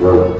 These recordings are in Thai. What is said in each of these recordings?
growing.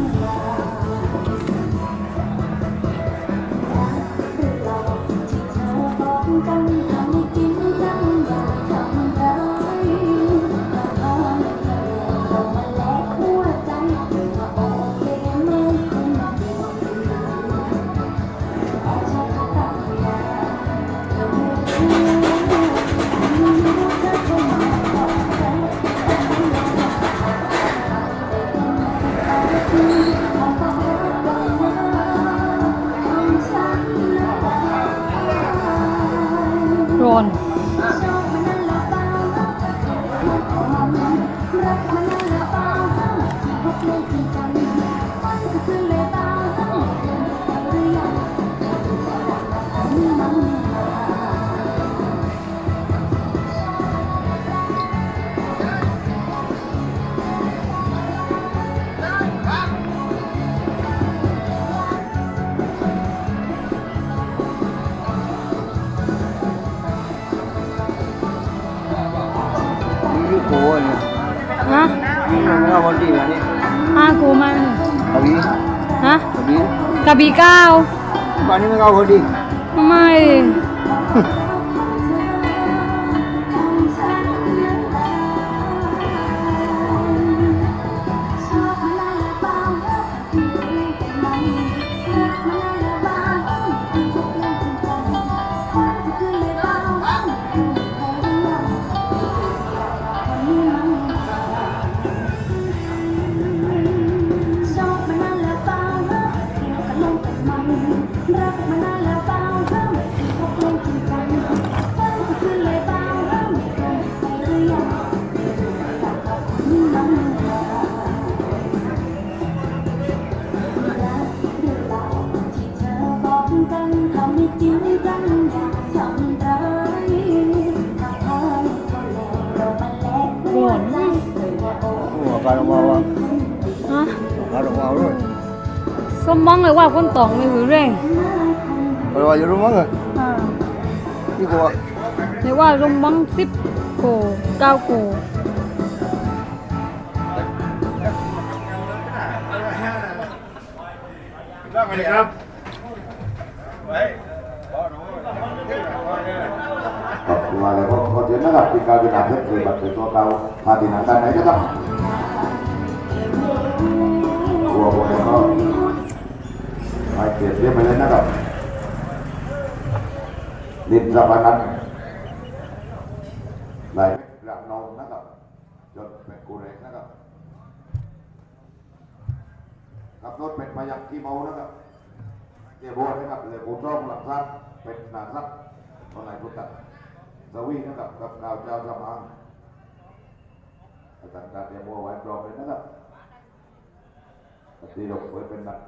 กระบี่เก้าบ้านนี้ไม่ การออกมาว่าฮะการออกมาด้วยสมมองเลยว่าคนตองไม่หือแรงเพราะว่าอยู่รู้มั้งอะอ่านี่โก้เรียกว่าลมมังสิบโกเก้าโกครับครับมาเลยพอพอเจอนะครับที่การเป็นอาเพชรคือบัตรเป็นตัวเก่าพาตินังการไหนนะครับ หัวหัวก็ไปเกียรติเรียบไปเลยนะครับลินสัพนันไหลหลังนองนะครับจนเป็นกูเรกนะครับขับรถเป็นพยักที่เมานะครับเดี๋ยวบัวนะครับเลยบูจ้องหลังซักเป็นหนาซักตอนไหนพุทธสวีนะครับกับดาวเจ้าสมางอาจารย์การเตรียมบัวไว้พร้อมเลยนะครับ ปฏิรกไว้เป็นหนัก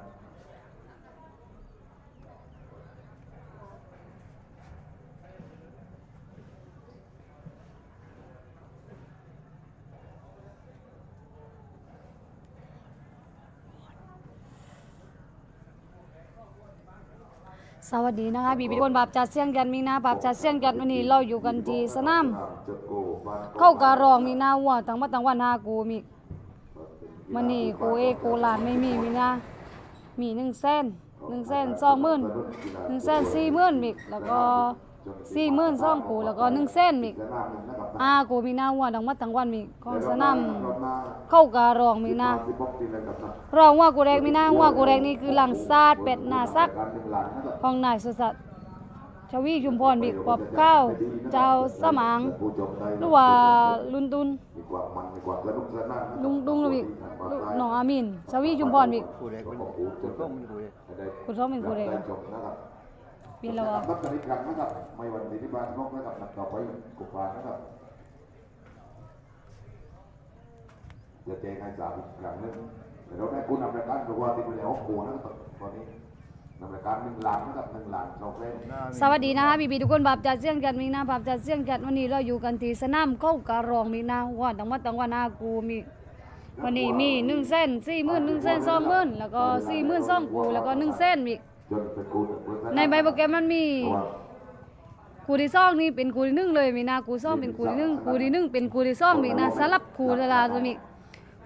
สวัสดีนะคะบีบีคนบาปจัดเสียงกันมีนาบาปจัดเสียงกันวันนี้เราอยู่กันที่สนามจะโกบ้านเข้าการองมีนาวัวตั้งมาตั้งวันหากูมี มันนี่โกเอโกลานไม่มีมีนามีหนึ่งเส้นหนึ่งเส้นสองหมื่นหนึ่งเส้นสี่หมื่นมิกแล้วก็สี่หมื่นสองกูแล้วก็หนึ่งเส้นมิกจะน้ำหนึ่งนะครับอากูมีหน้าวัวตั้งมาตั้งวันมิกของสนามเข้าการองมีนาที่บอกที่เลยกับสัตว์รองว่ากูแรกมีหน้าว่ากูแรกนี่คือหลังซาดเป็ดนาซักของนายสุสัต์ ชวีชุมพรมีกอบเก้าวเจ้าสมางผู้จบใจหรือว่าลุนตุนลุงลุงมีหนองอามินชวีชุมพรมีกูเด็กคุณซ้อมเป็นกูเด็กปีละวอะนับกันอีกครั้งนะครับไม่วันที่ที่บ้านนกนะครับต่อไปกุปานนะครับจะแจ้งให้ทราบอีกครั้งนึงแต่เราได้ผู้นำรายการตัวที่ไปแล้วโอ้นะครับตอนนี้ นำรายการหนึ่งล้านนะครับหนึ่งล้านสองเล่มสวัสดีนะคะพี่พี่ๆทุกคนบาปจัดเสียงจัดมีนะบาปจัดเสียงจัดวันนี้เราอยู่กันที่สนามเข้าการองมีนะว่าตังวัดตังวันนากูมีวันนี้มีหนึ่งเส้นสี่หมื่นหนึ่งเส้นสองหมื่นแล้วก็สี่หมื่นสองกูแล้วก็หนึ่งเส้นอีกจนเป็นกูถึงเปอร์เซ็นต์ในใบโปรแกรมมันมีเพราะว่ากูที่สองนี่เป็นกูที่หนึ่งเลยมีนะกูสองเป็นกูที่หนึ่งกูที่หนึ่งเป็นกูที่สองมีนะสลับกูตลาดมี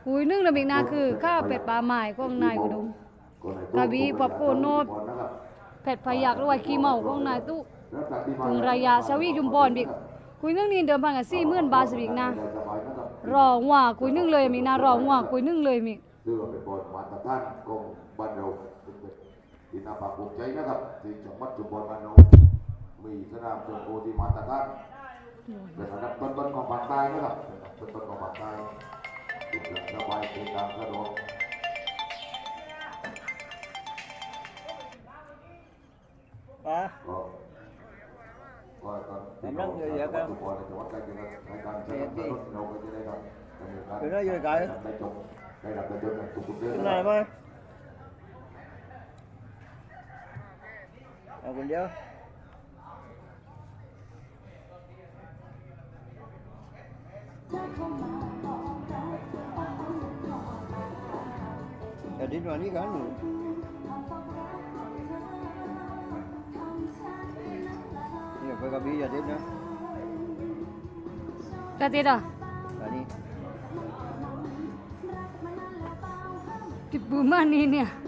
กูที่หนึ่งเลยมีนะคือข้าวเป็ดปลาหมายของนายอุดม กะบี่ปอบโกโนดเผ็ดพยักด้วยขี้เมาของนายตู้ถึงระยะชวีจุมพรบิกคุยนึ่งนี่เดิมพันกับสี่หมื่นบาทสิบิกนะ รอว่าคุยนึ่งเลยมีนะรอว่าคุยนึ่งเลยมีซึ่งเป็นบอลมาตรฐานของบ้านเราที่น่าภาคภูมิใจนะครับที่จังหวัดชุมพรบ้านเรามีสนามชมโคที่มาตรฐานเป็นระดับต้นๆของภาคใต้นะครับเป็นต้นๆของภาคใต้ทุกอย่างสบายเป็นตามสะดวก ป้าก็ก็ตอนกำลังเยอะๆครับ บประโยชน์ในทุกๆเรื่องขึ้นนะไหนครับมาเอาคนเดียวเดี๋ยวดิ้นมานี่กันนี่ไปกับพี่อย่าดิ้นนะกระติดอะอันนี้ติดบูมานี่เนี่ยนะครับปฏิบัติแล้วนะครับวันนี้ก็เราก็ขอสนับสนุนนะครับทุกฝ่ายผู้ร่วมกันตามรอยและทุกฝ่ายสัตว์นี้ก็ต้องเตรียมการละสองรอยนะ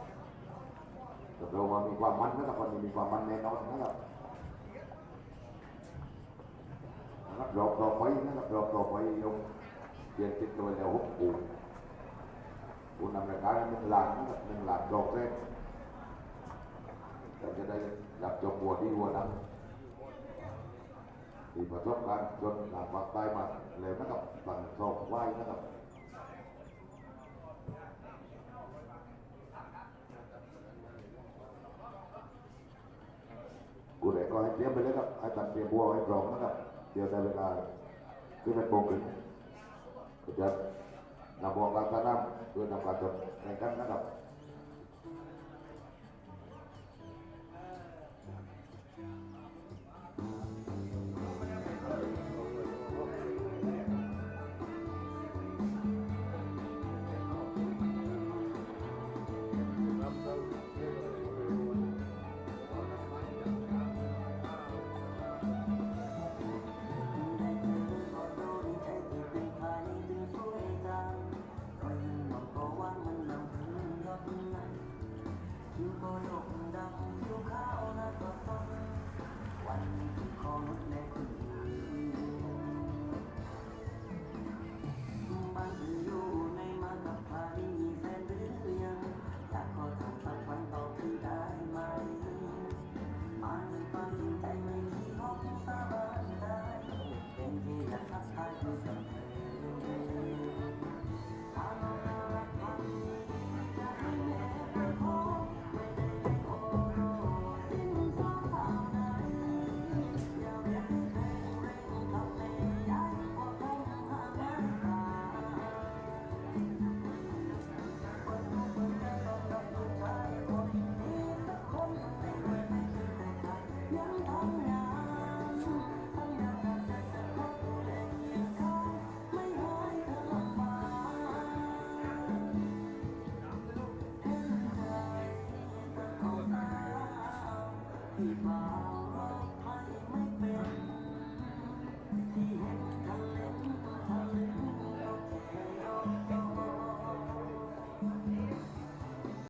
เราว่ามีความมันนะครับวันมีความมันแน่นอนนะครับนะครับรอบต่อไปนะครับเรอบต่อไปยกเปลี่ยนติดตัวแล้วหกปูปูนำรายการหนึ่งหล้านะครับหนึ่งหล้านดอกแรกเราจะได้รับจบบัวที่หัวนั้นที่ประสบการณ์จนหลังภาคใต้มาเลยนะครับสั่งสอบไหวนะครับ ก่อนให้เตรียมไปเลยครับให้ตัดเตรียมบัวไว้พร้อมนะครับ เดี๋ยวได้เวลาขึ้นเป็นโปงขึ้นก็จะนำบัวกลางสนามเพื่อนำการจบแข่งขันนะครับ